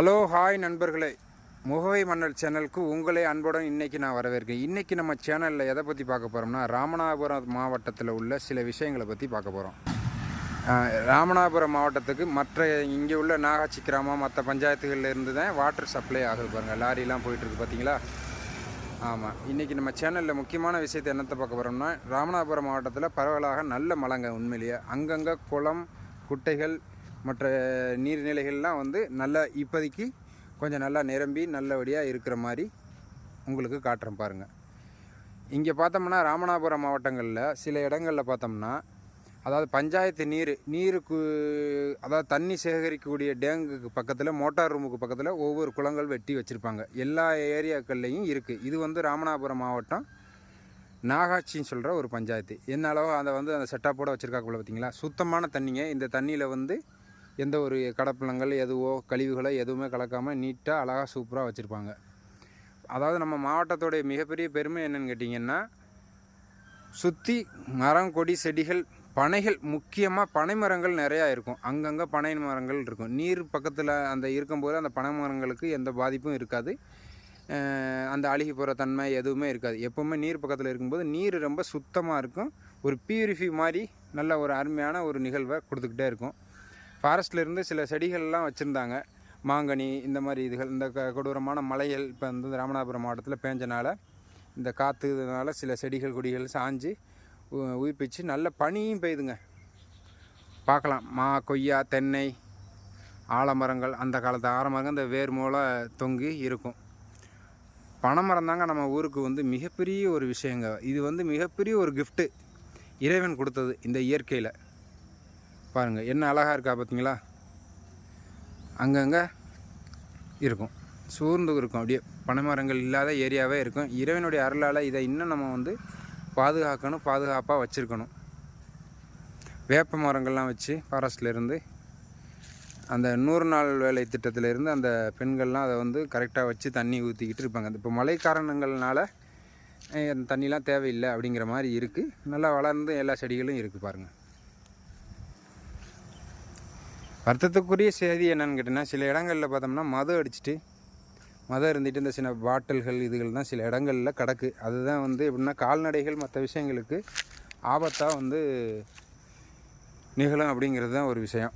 Hello hi நண்பர்களே. முகவை மன்னல் சேனலுக்கு உங்களை அன்புடன் இன்றைக்கி நான் வரவேற்கிறேன். இன்றைக்கி நம்ம சேனலில் எதை பற்றி பார்க்க போகிறோம்னா ராமநாதபுரம் மாவட்டத்தில் உள்ள சில விஷயங்களை பற்றி பார்க்க போகிறோம் ராமநாதபுரம் மாவட்டத்துக்கு மற்ற இங்கே உள்ள நாகாச்சி கிராமம் மற்ற பஞ்சாயத்துகளில் இருந்து தான் வாட்டர் சப்ளை ஆகுது பாருங்கள் லாரிலாம் போயிட்டுருக்கு பார்த்தீங்களா ஆமாம் இன்றைக்கி நம்ம சேனலில் முக்கியமான விஷயத்தை என்னத்தை பார்க்க போகிறோம்னா ராமநாதபுரம் மாவட்டத்தில் பரவலாக நல்ல மழைங்க உண்மையிலேயே. அங்கங்கே குளம் குட்டைகள் மற்ற நீர்நிலைகள்லாம் வந்து நல்லா இப்போதைக்கு கொஞ்சம் நல்லா நிரம்பி நல்லபடியாக இருக்கிற மாதிரி உங்களுக்கு காட்டுறேன் பாருங்கள் இங்கே பார்த்தோம்னா ராமநாதபுரம் மாவட்டங்களில் சில இடங்களில் பார்த்தோம்னா அதாவது பஞ்சாயத்து நீர் நீருக்கு அதாவது தண்ணி சேகரிக்கக்கூடிய டேங்குக்கு பக்கத்தில் மோட்டார் ரூமுக்கு பக்கத்தில் ஒவ்வொரு குளங்கள் வெட்டி வச்சுருப்பாங்க. எல்லா ஏரியாக்கள்லேயும் இருக்குது இது வந்து ராமநாதபுரம் மாவட்டம் நாகாட்சின்னு சொல்கிற ஒரு பஞ்சாயத்து. என்ன அளவோ அதை வந்து அந்த செட்டாப்போட வச்சுருக்காக்குள்ள பார்த்தீங்களா சுத்தமான தண்ணிங்க. இந்த தண்ணியில் வந்து எந்த ஒரு கடப்பிலங்கள் எதுவோ கழிவுகளோ எதுவுமே கலக்காமல் நீட்டாக அழகாக சூப்பராக வச்சுருப்பாங்க. அதாவது நம்ம மாவட்டத்தோடைய மிகப்பெரிய பெருமை என்னென்னு கேட்டிங்கன்னா சுற்றி மரம் கொடி செடிகள் பனைகள் முக்கியமாக பனை மரங்கள் நிறையா இருக்கும். அங்கங்கே பனை மரங்கள் இருக்கும். நீர் பக்கத்தில் அந்த இருக்கும்போது அந்த பனை மரங்களுக்கு எந்த பாதிப்பும் இருக்காது. அந்த அழுகி போகிற தன்மை எதுவுமே இருக்காது. எப்போவுமே நீர் பக்கத்தில் இருக்கும்போது நீர் ரொம்ப சுத்தமாக இருக்கும். ஒரு பியூரிஃபை மாதிரி நல்ல ஒரு அருமையான ஒரு நிகழ்வை கொடுத்துக்கிட்டே இருக்கும். ஃபாரஸ்ட்லேருந்து சில செடிகள்லாம் வச்சுருந்தாங்க. மாங்கனி இந்த மாதிரி இதுகள் இந்த க- கொடூரமான மலைகள் இப்போ வந்து ராமநாதபுரம் மாவட்டத்தில் பேஞ்சனால இந்த காற்று இதனால் சில செடிகள் கொடிகள் சாஞ்சு உ- உயிர்ப்பிச்சு நல்ல பனியும் பெய்யுதுங்க பார்க்கலாம். மா கொய்யா தென்னை ஆலமரங்கள் அந்த காலத்து ஆலமரங்கள் இந்த வேர் மூல தொங்கி இருக்கும். பனைமரம் தாங்க நம்ம ஊருக்கு வந்து மிகப்பெரிய ஒரு விஷயங்க. இது வந்து மிகப்பெரிய ஒரு கிஃப்ட்டு இறைவன் கொடுத்தது இந்த இயற்கையில். பாருங்கள் என்ன அழகாக இருக்கா பார்த்தீங்களா அங்கங்கே இருக்கும். சூழ்ந்து இருக்கும். அப்படியே பனைமரங்கள் இல்லாத ஏரியாவே இருக்கும். இறைவனுடைய அருளால் இதை இன்னும் நம்ம வந்து பாதுகாக்கணும் பாதுகாப்பாக வச்சுருக்கணும். வேப்ப மரங்கள்லாம் வச்சு ஃபாரஸ்ட்லேருந்து அந்த நூறு நாள் வேலை திட்டத்திலேருந்து அந்த பெண்கள்லாம் அதை வந்து கரெக்டாக வச்சு தண்ணி ஊற்றிக்கிட்டு இருப்பாங்க. இப்போ மழை காரணங்கள்னால அந்த தண்ணிலாம் தேவையில்லை அப்படிங்கிற மாதிரி இருக்குது நல்லா வளர்ந்து எல்லா செடிகளும் இருக்குது பாருங்கள் வருத்தத்துக்குரிய செய்தி என்னன்னு கேட்டிங்கன்னா சில இடங்களில் பார்த்தோம்னா மதம் அடிச்சிட்டு மதம் இருந்துட்டு இந்த சின்ன பாட்டில்கள் இதுகள் தான் சில இடங்களில் கிடக்கு. அதுதான் வந்து எப்படின்னா கால்நடைகள் மற்ற விஷயங்களுக்கு ஆபத்தாக வந்து நிகழும் அப்படிங்கிறது தான் ஒரு விஷயம்.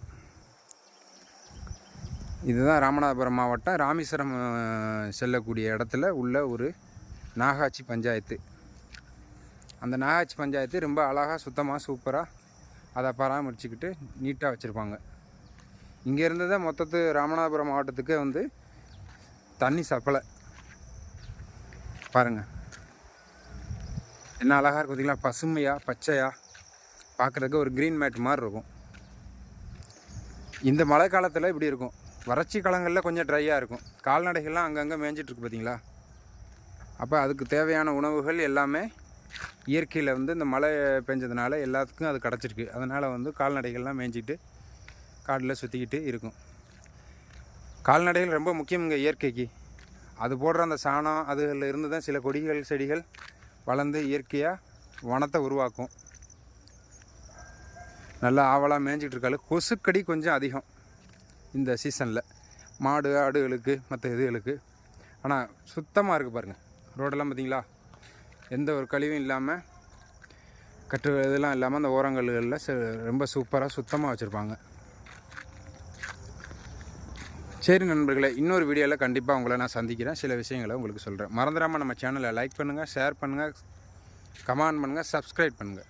இதுதான் ராமநாதபுரம் மாவட்டம். ராமேஸ்வரம் செல்லக்கூடிய இடத்துல உள்ள ஒரு நாகாட்சி பஞ்சாயத்து. அந்த நாகாட்சி பஞ்சாயத்து ரொம்ப அழகாக சுத்தமாக சூப்பராக அதை பராமரிச்சுக்கிட்டு நீட்டாக வச்சுருப்பாங்க. இங்கேருந்து தான் மொத்தத்து ராமநாதபுரம் மாவட்டத்துக்கு வந்து தண்ணி சப்பலை. பாருங்கள் என்ன அழகாக இருக்கும் பார்த்தீங்களா பசுமையாக பச்சையாக பார்க்குறதுக்கு ஒரு க்ரீன் மேட் மாதிரி இருக்கும். இந்த மழை காலத்தில் இப்படி இருக்கும். வறட்சி காலங்களில் கொஞ்சம் ட்ரையாக இருக்கும். கால்நடைகள்லாம் அங்கங்கே மேய்ஞ்சிட்ருக்கு பார்த்தீங்களா அப்போ அதுக்கு தேவையான உணவுகள் எல்லாமே இயற்கையில் வந்து இந்த மழை பெஞ்சதுனால எல்லாத்துக்கும் அது கிடச்சிருக்கு. அதனால் வந்து கால்நடைகள்லாம் மேய்ஞ்சிட்டு காட்டில் சுற்றிக்கிட்டு இருக்கும். கால்நடைகள் ரொம்ப முக்கியங்க இயற்கைக்கு. அது போடுற அந்த சாணம் அதுகளில் இருந்து தான் சில கொடிகள் செடிகள் வளர்ந்து இயற்கையாக வனத்தை உருவாக்கும். நல்லா ஆவலாக மேய்ஞ்சிட்டு இருக்காரு கொசுக்கடி கொஞ்சம் அதிகம் இந்த சீசனில். மாடு ஆடுகளுக்கு மற்ற இதுகளுக்கு. ஆனால் சுத்தமாக இருக்குது பாருங்கள் ரோடெல்லாம் பார்த்தீங்களா எந்த ஒரு கழிவும் இல்லாமல் கற்று இதெல்லாம் இல்லாமல் அந்த ஓரங்கல்களில் ச- ரொம்ப சூப்பராக சுத்தமாக வச்சுருப்பாங்க. சரி நண்பர்களே இன்னொரு வீடியோவில் கண்டிப்பாக உங்களை நான் சந்திக்கிறேன். சில விஷயங்களை உங்களுக்கு சொல்கிறேன் மறந்துடாமல் நம்ம சேனலை லைக் பண்ணுங்கள் ஷேர் பண்ணுங்கள் கமெண்ட் பண்ணுங்கள் சப்ஸ்கிரைப் பண்ணுங்கள்